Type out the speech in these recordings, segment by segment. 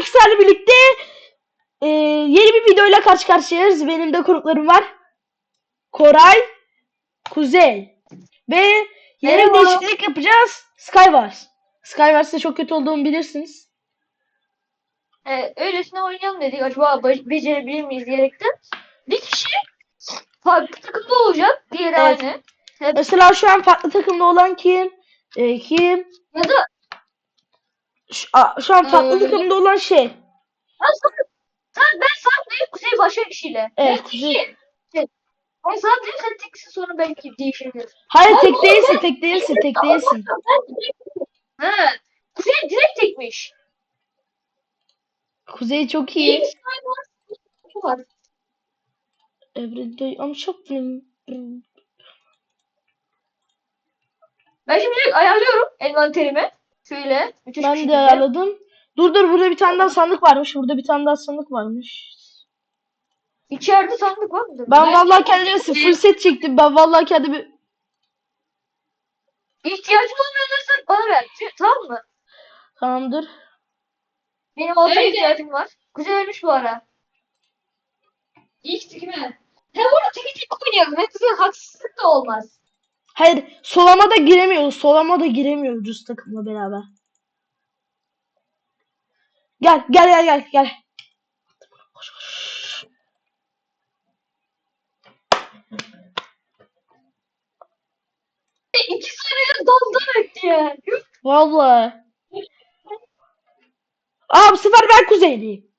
sizlerle birlikte e, yeni bir videoyla karşı karşıyayız. Benim de konuklarım var. Koray, Kuzey ve yeni bir değişiklik yapacağız. Skywars. Skywars'ta çok kötü olduğumu bilirsiniz. Ee, öylesine oynayalım dedik. Acaba be- becerebilir miyiz diyerekten. Bir kişi farklı takımda olacak. Diğeri Evet. aynı. Mesela şu an farklı takımda olan kim? E, kim? Ya da Şu, a- şu an farklı Ee, takımda olan şey. Ha, sen, sen ben saklayayım Kuzey başka kişiyle. Evet, Ben Kuzey. Şey, Ben saklayayım sen teksin sonra belki değişebilir. Hayır tek değilsin, tek değilsin, tek değilsin. Ha. Kuzey direkt tekmiş. Kuzey çok İyi iyi. bir say var. Bu var. Everyday I'm shopping. Ben şimdi direkt ayarlıyorum envanterimi. Şöyle. müthiş Ben de ayarladım. Dur dur burada bir tane daha sandık varmış. Burada bir tane daha sandık varmış. İçeride sandık var mıdır? Ben vallahi kendime full set çektim. Ben vallahi kendimi İhtiyacın olmayanları bana ver. Tamam mı? tamamdır. Benim altın Öyle. ihtiyacım var. Kuzey ölmüş bu ara. İlk kime? Hem orada tek tek oynayalım. Hem bize haksızlık da olmaz. Hayır, solama da giremiyoruz. Solama da giremiyoruz takımla beraber. Gel, gel, gel, gel, gel. İki saniye daldan etti ya. Vallahi. Aa bu sefer ben kuzeyliyim.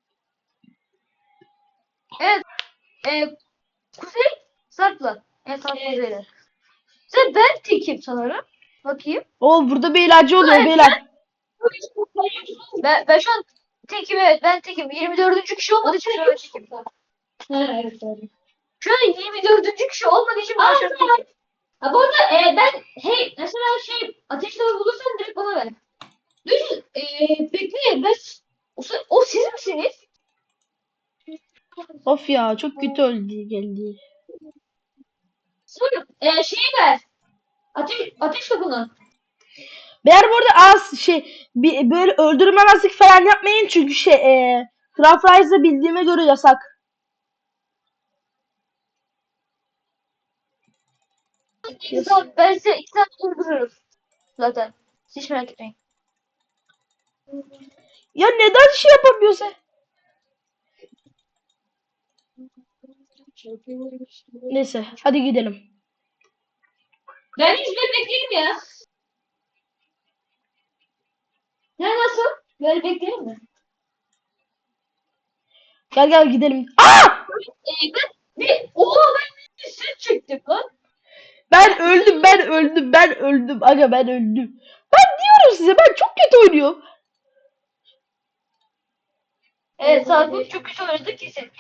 Ee, Kuzey Sarp'la. Evet Sarp Kuzey'le. Sen ben tekim sanırım. Bakayım. Oo burada bir ilacı oluyor Hayır, beyler. Ben, ben şu an tekim evet ben tekim. 24. kişi olmadığı için şu an tekim. Evet. Şu an 24. kişi olmadığı için ben şu an tekim. Ha bu arada e, ben hey mesela şey ateş dalı bulursan direkt bana ver. Dur e, bekle ben O, o siz misiniz? Of ya çok kötü öldü geldi. E, şeyi ver. Ateş, ateş topunu. Beyler bu arada az şey bir, böyle öldürmemezlik falan yapmayın çünkü şey e, Craft Rise'da bildiğime göre yasak. Zaten ben size iki tane öldürürüm. Zaten. Hiç merak etmeyin. Ya neden şey yapamıyorsun? Neyse hadi gidelim. Ben yüzme bekleyelim ya. Ne nasıl? Böyle bekleyelim mi? Gel gel gidelim. Aa! E, ben bir oha ben set çektim lan. Ben öldüm ben öldüm ben öldüm. Aga ben öldüm. Ben diyorum size ben çok kötü oynuyorum. Evet Sarp'ın çok kötü oynadı kesin.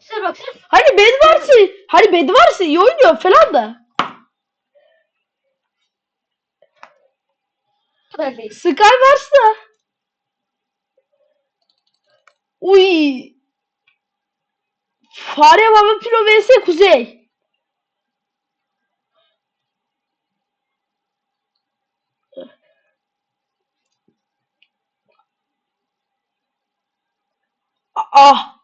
Size bak sen Hani bed varsa hani bed varsa iyi oynuyor falan da. Kadar değil. Sky varsa. Uy. Fare Baba Piro vs Kuzey. Ah.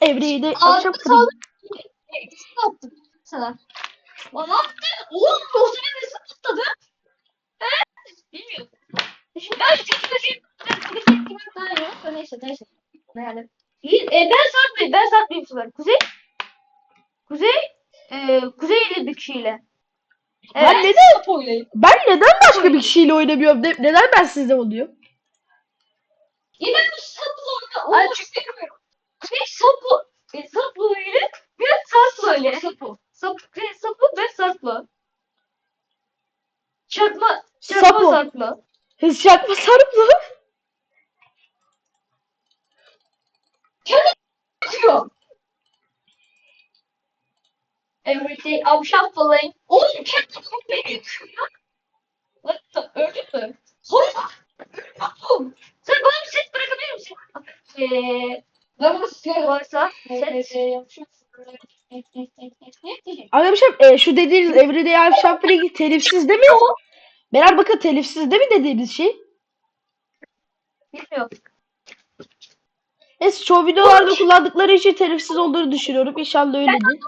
Every day Abi, akşam sağ- E, ne sana? Lan ne yaptın? Oğlum senin nasıl patladı? He? Bilmiyorum. Şimdi ben çok kötüyüm. Ben çok kötüyüm. Neyse neyse. Yani. İyi, e, ben Sarp ben bu sefer. Kuzey. Kuzey. E, Kuzey ile bir kişiyle. Ben Evet. neden sap oynayayım. ben neden başka bir kişiyle oynamıyorum? Ne- neden ben sizde oluyorum? Yine bu sapla oyna. Ay, çünkü-. Kuzey Sapı. E, Sapı ile bir Sarp'la ile. Sapı, Kuzey Sapı ve Sarp'la. Çakma. Çakma. Hız çakma sarıp mı? Atıyor. Everyday I'm shuffling. Oğlum kendi beni ya. What the- Öldün mü? Oğlum. Sen bana bir set bırakabilir misin? Eee Ben bunu size varsa evet. Arkadaşlar e, şu dediğiniz Everyday I'm Shopping telifsiz değil mi? Beyler bakın telifsiz değil mi dediğiniz şey? Bilmiyorum. Neyse çoğu videolarda kullandıkları için telifsiz olduğunu düşünüyorum. İnşallah öyledir.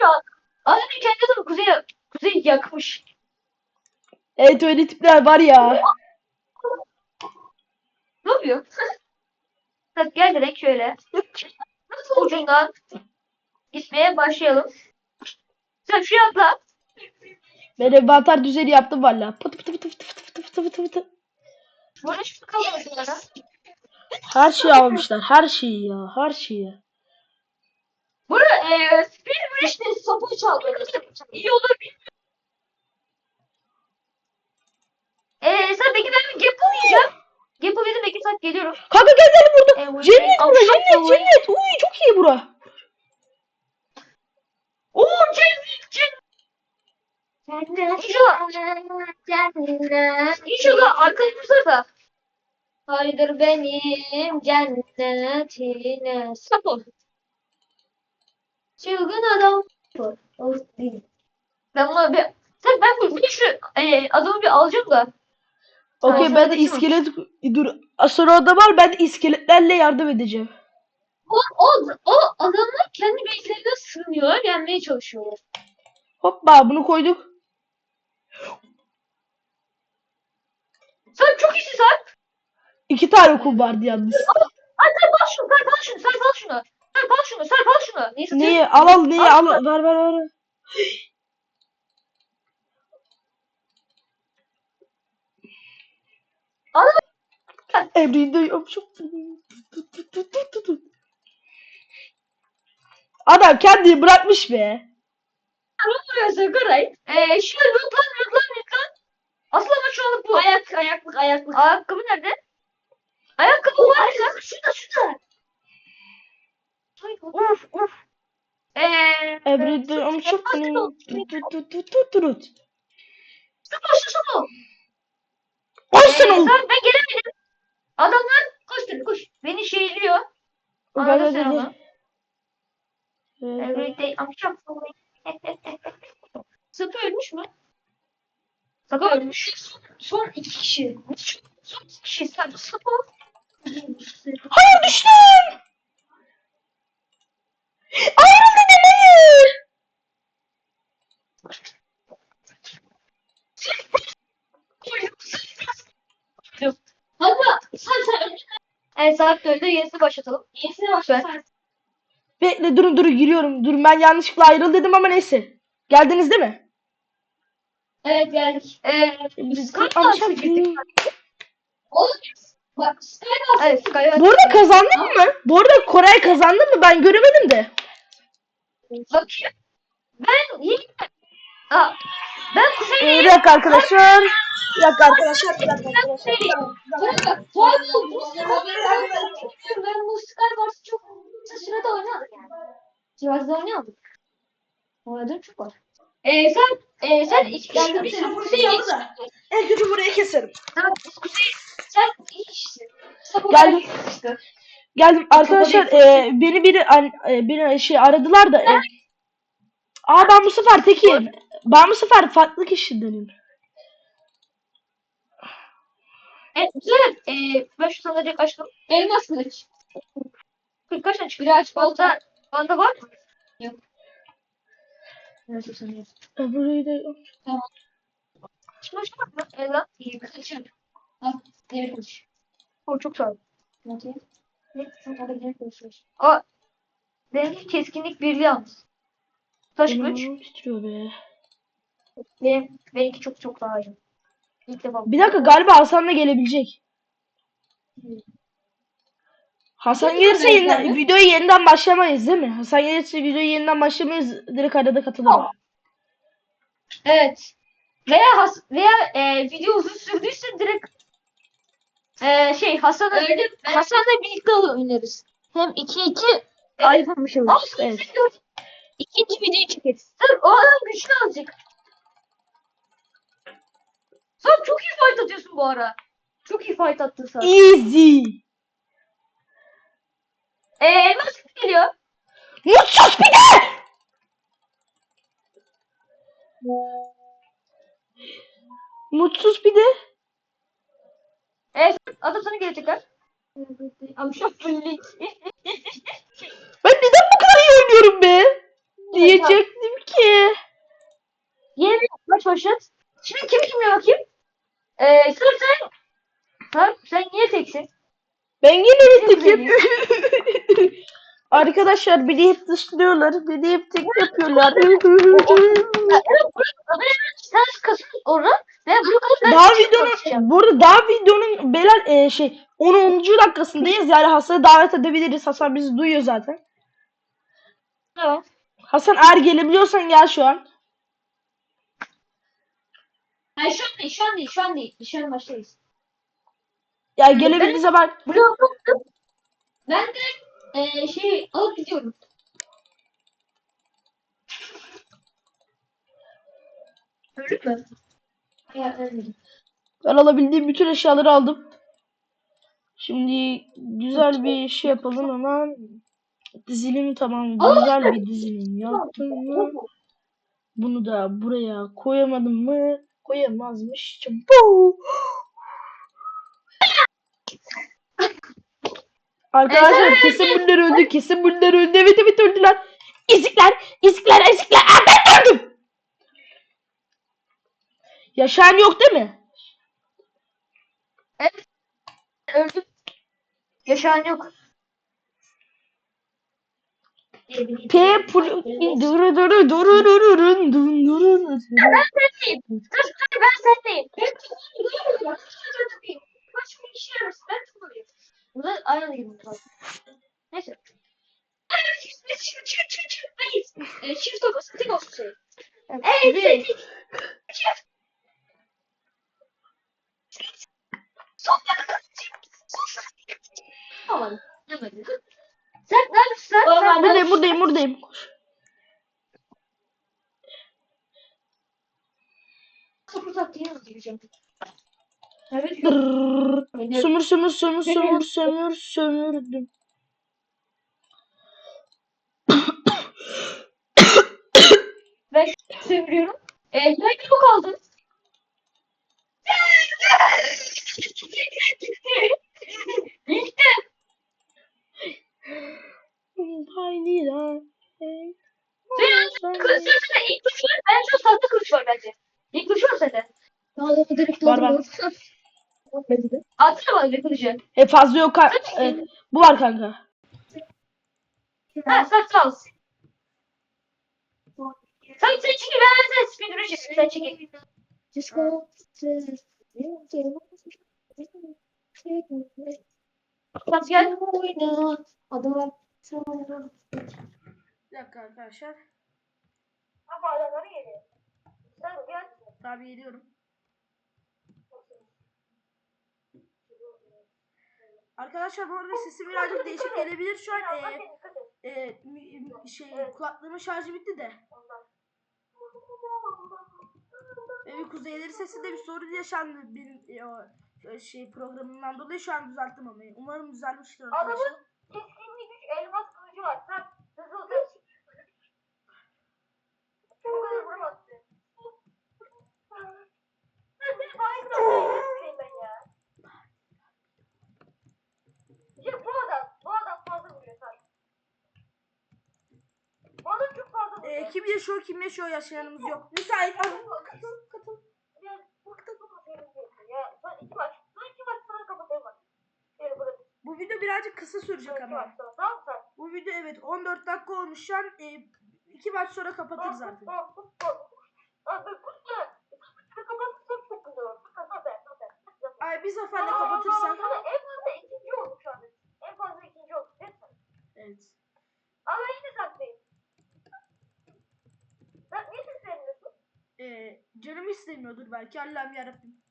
Şu an. Az önce kendi adamı Kuzey, Kuzey yakmış. Evet öyle tipler var ya. Ne yapıyor? Hadi gel direkt şöyle. Ucundan gitmeye başlayalım. Sen şuraya atla. Ben envanter düzeni yaptım valla. Pıtı pıtı pıtı pıtı pıtı pıtı pıtı pıtı. Şu kalmasın bana. Her şeyi almışlar. Her şeyi ya. Her şeyi. Burada eee Speed Bridge'de sapı çaldı. İyi olur bilmiyorum. Eee sen peki ben bir Gapple yiyeceğim. Gapple yedim peki saat geliyorum. Kanka gel gel burada. Bu- Cennet bura cennet cennet. Uy çok iyi bura. Oo cennet cennet. İnşallah. İnşallah arkamızda da. Haydır benim cennetine. Sapı. Çılgın adam. Ben buna bir... Sen ben bir şu e, adamı bir alacağım da. Okey ben de iskelet dur. Sonra var ben de iskeletlerle yardım edeceğim. O, o, o adamlar kendi base'lerine sığınıyorlar, yenmeye çalışıyorlar. Hoppa bunu koyduk. Sen çok iyisin sen. İki tane kum vardı yalnız. Sen al şunu, sen al şunu, sen al şunu. Sen al şunu, sen al şunu. Neyse, Neyi al al neyi al ver ver ver. Al. Duyuyorum çok. Adam kendini bırakmış be. Burası Koray. Ee, şöyle lütfen, lütfen, lütfen. Asıl ama şu anlık bu. Ayak, ayaklık, ayaklık. Ayakkabı nerede? Ayakkabı var ya. Şurada, şurada. Uf, uf. Ee, Emre'yi duyuyorum çok. Tut Sıfır, şu sıfır. Olsun Ee, oğlum. sen ben gelemedim. Adamlar koş tabii koş. Beni şeyliyor. Anladın sen onu. Everyday akşam. Sapı ölmüş mü? Sapı ölmüş. Son iki kişi. Son iki kişi. Sapı. Hayır düştüm. Ayrıldı demeyi. Hatta sen sen Evet saat öldü. Yenisini başlatalım. yenisine başla. Bekle durun durun giriyorum. Durun ben yanlışlıkla ayrıl dedim ama neyse. Geldiniz değil mi? Evet geldik. Ee, Biz kaç Ama saat çok- çektik? Oğlum bak Skype Evet Skype. Bu arada kazandın mı? Bu arada Koray kazandı mı? Ben göremedim de. Bakayım. Ben yeni... Aa, ben Kuzey'liyim. bir dakika arkadaşlar. Bir dakika arkadaşlar. Bir dakika arkadaşlar. Tuğal bu ben bu Skype varsa çok kısa sürede oynadık yani. Cihazda oynayalım. Oynadım çok var. Ee, sen, e, sen Ben de misin? seni Kuzey'liyim. En kötü burayı keserim. Sen Kuzey. Sen iyi. Sabah Geldim. Geldim arkadaşlar e, beni biri an, e, biri şey aradılar da. E, aa ben bu sefer tekim. Ben bu sefer farklı kişidenim. Evet, güzel. Ee, ben şu sanacak açtım. Elmas kılıç. Kaç tane çıktı? Biri aç balta. Banda var mı? Nasıl sanıyorsun? Burayı da Hiç başka var mı? Ela. İyi kılıçım. Al demir kılıç. O çok sağ ol. Ne? Aa, benimki keskinlik birliği yalnız. Taş benim kılıç. titriyor be. Benim, benimki çok çok daha iyi. İlk defa. Bir dakika galiba Hasan da gelebilecek. Hasan Nasıl gelirse yeniden, abi? videoyu yeniden başlamayız değil mi? Hasan gelirse videoyu yeniden başlamayız. Direkt arada katılırım. Evet. Veya has veya e, video uzun sürdüyse direkt e, şey Hasan'ı Öyle ben- Hasan'la birlikte oynarız. Hem iki iki ay yapmış oluruz. Evet. İkinci videoyu çekeriz. Tabii o adam güçlü azıcık. Sen çok iyi fight atıyorsun bu ara. Çok iyi fight attın sen. Easy. Ee, elmas geliyor. Mutsuz bir de. Mutsuz bir de. Evet adım sana şu an fulledik. Ben neden bu kadar iyi oynuyorum be? Diyecektim ki. Yeni maç başlat. Şimdi kim kimle bakayım? Ee, sırf sen. Sen, sen niye teksin? Ben yine Çok tekim. Arkadaşlar beni hep dışlıyorlar. Beni hep tek yapıyorlar. Evet, sen kasın orada. Ben daha tek videonun burada daha videonun belal e, şey 10. dakikasındayız. Yani Hasan'ı davet edebiliriz. Hasan bizi duyuyor zaten. Tamam. Hasan eğer gelebiliyorsan gel şu an. Hayır şu an değil, şu an değil, şu an değil. An baştayız. Ya gelebildiği zaman Ben direkt eee şey alıp gidiyorum. Öldük mü? Ya ölmedim. ben alabildiğim bütün eşyaları aldım. Şimdi güzel bir şey yapalım hemen. Dizilim tamam. Güzel bir dizilim yaptım mı? Bunu da buraya koyamadım mı? Koyamazmış. Bu. Arkadaşlar kesin bunlar öldü. Kesin bunlar öldü. Evet evet öldüler. İzikler, izikler, ezikler. Aa, ben öldüm. Yaşayan yok değil mi? Öldük. Yaşayan yok. P pul duru duru duru duru duru duru. Sendeyim. Dur dur ben sendeyim. Ben çıkıyorum. Kaç bir işe yarasın. Ben çıkıyorum. Burada aynı gibi. Neyse. Çık çık. Hayır. Çift olmasın, tek olsun şey. Evet. Bir- dakika. Son dakika. Tamam. Demedim. Sen neredesin sen? Buradayım buradayım buradayım. Kapı taktiği nasıl gireceğim? Evet. Sömür sömür sömür sömür sömür sömürdüm. Sömürüyorum. Eee yine bir ok aldım. Kılıç sende ilk kuş var. Bence o sende kılıç var bence. İlk kuş var sende. Var var. Atsana bana bir kılıcı. E fazla yok. e, bu var kanka. Ha sağ ol. Sen sen çekil ben sen çekil. Sen çekil. Sen gel. Adam Bir dakika arkadaşlar. Ama adamları geliyor. Sen gel. Tabi geliyorum. Arkadaşlar bu arada sesim birazcık değişik gelebilir şu an. E, e, mi- şey kulaklığımın şarjı bitti de. Ve kuzeyleri sesinde bir sorun yaşandı benim e, o e, şey programından dolayı şu an düzelttim ama umarım düzelmiştir arkadaşlar. Keskinlik güç elmas kılıcı var. Sen hızlı hızlı. Bu kadar vuramazsın. Ben seni daha iyi ben ya. Ya bu adam, bu adam fazla vuruyor sanki. Bu adam çok fazla vuruyor. E, kim yaşıyor kim yaşıyor yaşayanımız yok. Müsait. Ah, katıl katıl. Bu video birazcık kısa sürecek ama. Bu video evet 14 dakika olmuş şu an. E, iki maç sonra kapatırız artık. Ay bir zaferle kapatırsak. Ama en fazla ikinci oldu şu anda. En fazla ikinci oldu. Lütfen. Evet. Ama yine saklıyım. Sen niye ses vermiyorsun? E, canım istemiyordur belki Allah'ım yarabbim.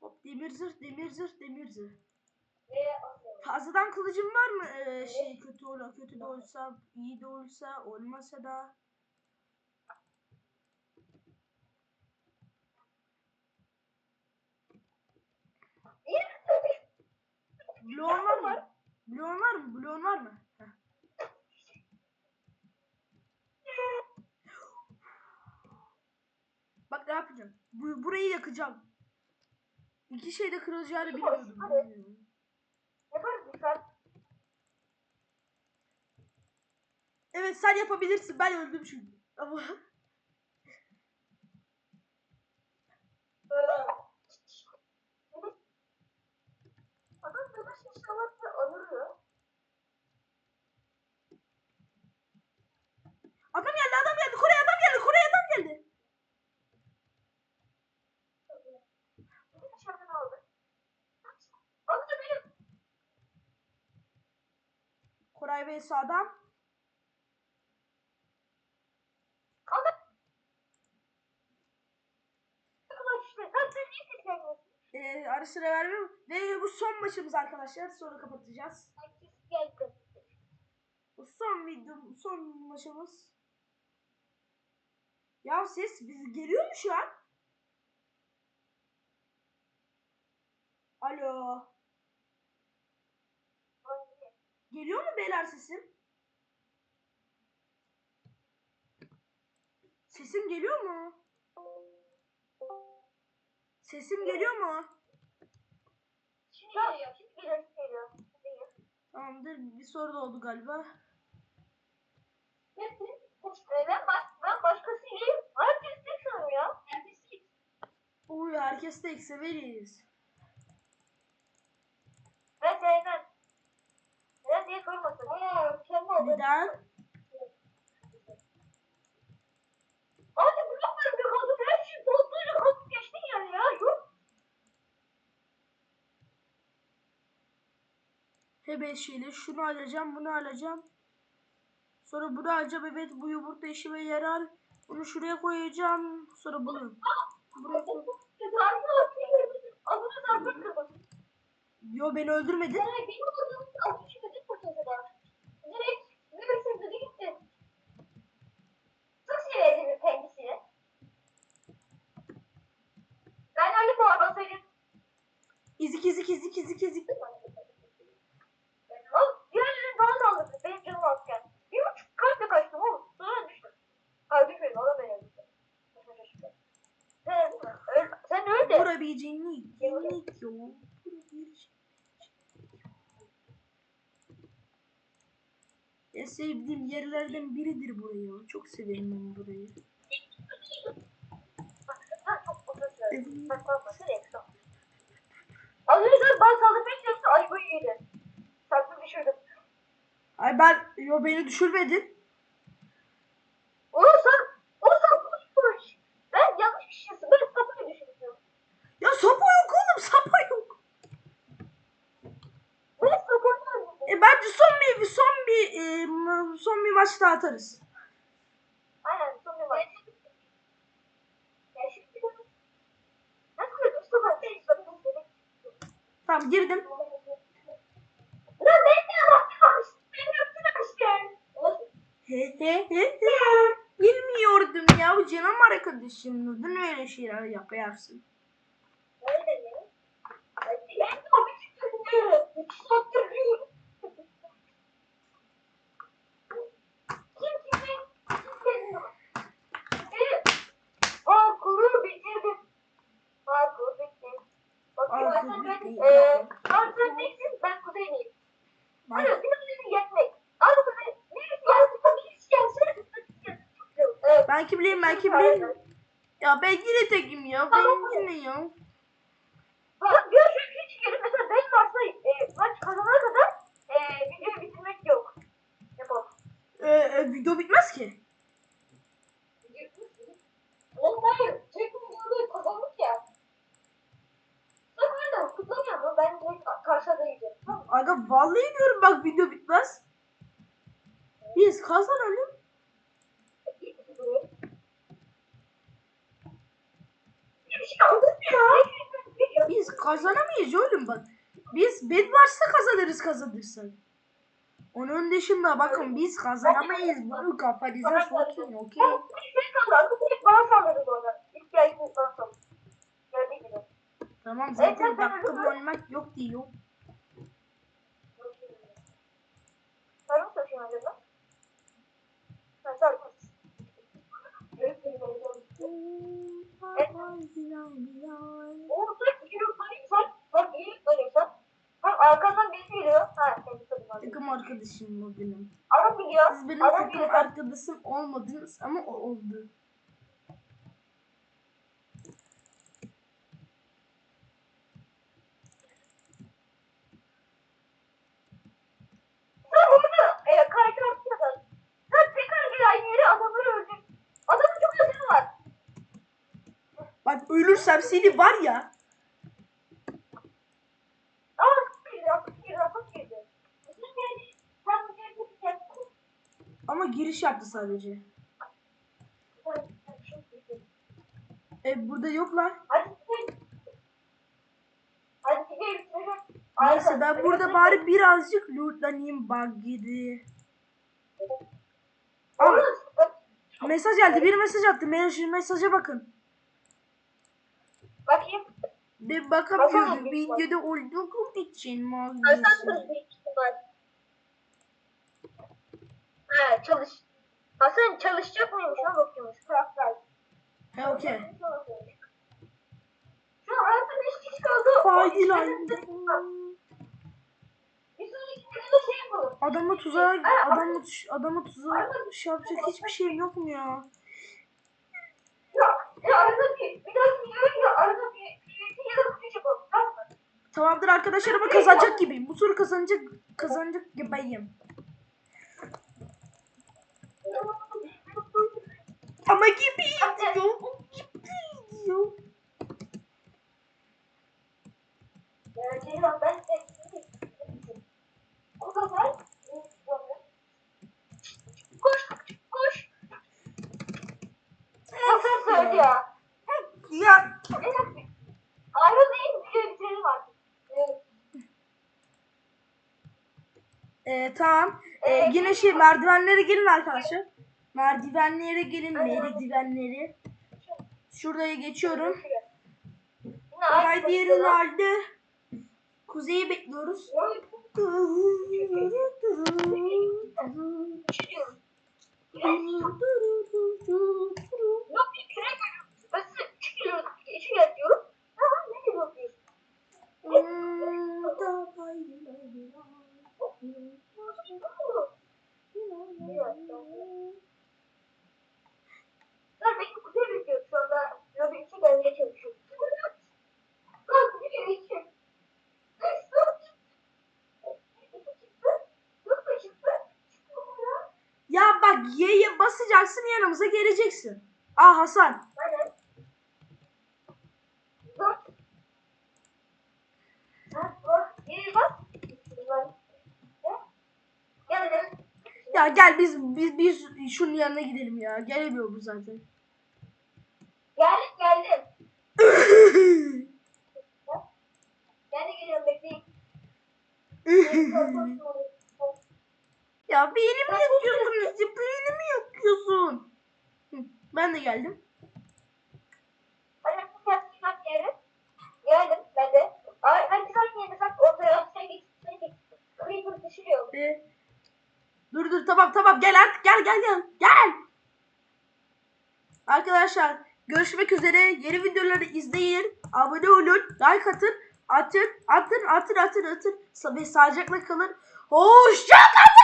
Hop demir zırh demir zırh demir zırh. Fazladan kılıcım var mı? Ee, şey kötü ola kötü de olsa iyi de olsa olmasa da. Bloğun var mı? Bloğun var mı? Bloğun var mı? Heh. Yapacağım. Bu, burayı yakacağım. İki şeyde kırılacağını Hadi, bilmiyordum. hadi. Yaparız lütfen. Evet sen yapabilirsin. Ben öldüm çünkü. Ama Adam savaş inşallah alır adam geldi adam geldi. Kore'ye adam geldi. Kore'ye adam geldi. Dışarıdan aldı. Onu da benim. Sağdan. Adam. Sesleniyorsun? Ee, ara sıra vermiyorum. Ve bu son maçımız arkadaşlar. Sonra kapatacağız. Bu son video, son maçımız. Ya ses biz geliyor mu şu an? Alo. Geliyor mu beyler sesim? Sesim geliyor mu? Sesim geliyor mu? Şimdi geliyor. Şimdi geliyor. Tamamdır. Bir soru da oldu galiba. Ee, Ben, baş, ben başkasıyım. Herkes tek sanırım ya. Herkes tek. Uy herkes de severiz. Ben sevmem. Neden diye sormasın. Ne Neden? Abi bırakmayın bir kaldı. Her şey bozduğuyla kalkıp geçtin yani ya. Yok. Hebe şeyle şunu alacağım, bunu alacağım. Sonra bunu alacağım. Evet bu yumurta işime yarar. Bunu şuraya koyacağım. Sonra bunu. Buraya koy. Yo beni öldürmedin. Sırada. Direkt bir sırada gitti. Çok severdim kendisini. Ben öyle bu arada söyleyeyim. İzik izik izik izik izik. Al, diğerleri daha sağlıklı. Benim canım azken. Bir buçuk kalple kaçtım oğlum. Sonra düştüm. Hayır düşmedim. O da beni öldürdü. Sen, öl, sen öl de. Bura bir cennet. Cennet yo. Bura bir cennet. En sevdiğim yerlerden biridir burayı. Çok severim ben burayı. Sen. Az önce ben saldırmaya çalıştım. Ay bu iyiydi. Sattım düşürdüm. Ay ben yo beni düşürmedin. Oğlum sen, oğlum sen konuşmuş. Ben yanlış kişisin. Ben sapını düşürdüm. Ya sapa yok oğlum sapa yok. Ben sapını E bence son bir son bir e, son bir maç daha atarız. Aynen son bir maç. Tamam girdim. Bilmiyordum ya bu canım arkadaşım. Neden öyle şeyler yaparsın? Öyle mi? Ben de o bir çıkıyorum. İki saattir diyorum. Kim kimin? Kim Evet. Parkuru bitirdim. Parkur bitti. Bakayım Parkur ben bitti. ben eee Parkur neysin? Ben kuzeyniyim. Ben- Hayır, birbirlerini yenmek. Abi kuzeyn. Birisi gelsin, birisi gelsin. Evet. Ben kimliyim ben kimliyim? Ya ben yine tekim ya. Ben yine ya. Bak görüşürüz hiç gelin. Mesela ben varsa e, maç kazanana kadar e, videoyu bitirmek yok. Yapalım. Ee, e, video bitmez ki. Oğlum hayır. Tek videoda kazandık ya. Sen nereden kutlamıyor mu? Ben direkt karşıda yiyeceğim. Tamam? Aga vallahi diyorum bak video bitmez. Biz kazanalım. Aldın ya. Biz kazanamayız oğlum bak. Biz Bedwars'ta kazanırız kazanırsak. Onun dışında bakın biz kazanamayız. Bunu kafanıza sokun okey? Şey direkt bana saldırdı orada. İlk geldi bana saldırdı. Ay güzel güzel. Bak iyi yürüyorsan. Bak arkadan birisi geliyor. Ha seni tabii. Takım arkadaşım bu benim. Arap biliyor. Siz benim Arap takım biliyor. arkadaşım olmadınız ama o oldu. Sen bunu e, kaykan Bak ölürsem seni var ya. Ama geldi. Sen Ama giriş yaptı sadece. E burada. Hadi gidelim. Neyse ben burada bari birazcık lootlanayım bug gibi. Al mesaj geldi. Biri mesaj attı. Mesaj, mesaja bakın. Bir bakamıyorum. Videoda olduğum için Hasan maalesef. da büyük ihtimal. Ha çalış. Hasan çalışacak mıymış ona bakıyormuş. Drive. He okey. Şu an hayatta 5 kişi kaldı. Faydalı. Bir sonraki bölümde şey yapalım. Adamı tuzağa, adamı, adamı tuzağa şey yapacak hiçbir şeyim yok mu ya? Ya, ya arada bir, bir arada bir, bir, bir ya da kutu yapalım. Tamam mı? Tamamdır arkadaşlar ama kazanacak gibiyim. Bu turu kazanacak kazanacak gibiyim. Ama gibi diyor. Gibi diyor. Ya Ceylan ben de o kadar koş koş Hasan söyledi ya. Ya Ayrı değil bir bitirelim artık. Evet. e, tamam. E, yine şey merdivenlere gelin arkadaşlar. Merdivenlere gelin. Merdivenleri. Şuraya geçiyorum. Yerin başlıyorlar. halde. Kuzeyi bekliyoruz. Çıkıyorum. Yok bir kürek Ben size çıkıyorum. İşi yapıyorum. Tamam ne diyor diyorsun? Lan benim kuzey bekliyor şu anda. Rabbi için gelmeye çalışıyor. Lan kuzey için. Ya bak Y'ye basacaksın yanımıza geleceksin. Ah Hasan. Aynen. Dur. Ha, dur. Geri bak. Gel gel. Ya gel biz biz biz şunun yanına gidelim ya. Gelemiyor bu zaten. Geldim geldim. Ben de geliyorum bekleyin. Ya beynimi yakıyorsun işte beynimi yakıyorsun. Hı, Ben de geldim. Hadi bu bak. Geldim ben de. Ay, hadi sen yerine sak ortaya git. Creeper düşürüyor. Ee, dur dur tamam tamam gel artık gel gel gel gel. Arkadaşlar görüşmek üzere. Yeni videoları izleyin. Abone olun. Like atın. Atın atın atın atın atın. Ve sağlıcakla kalın. Hoşça kalın.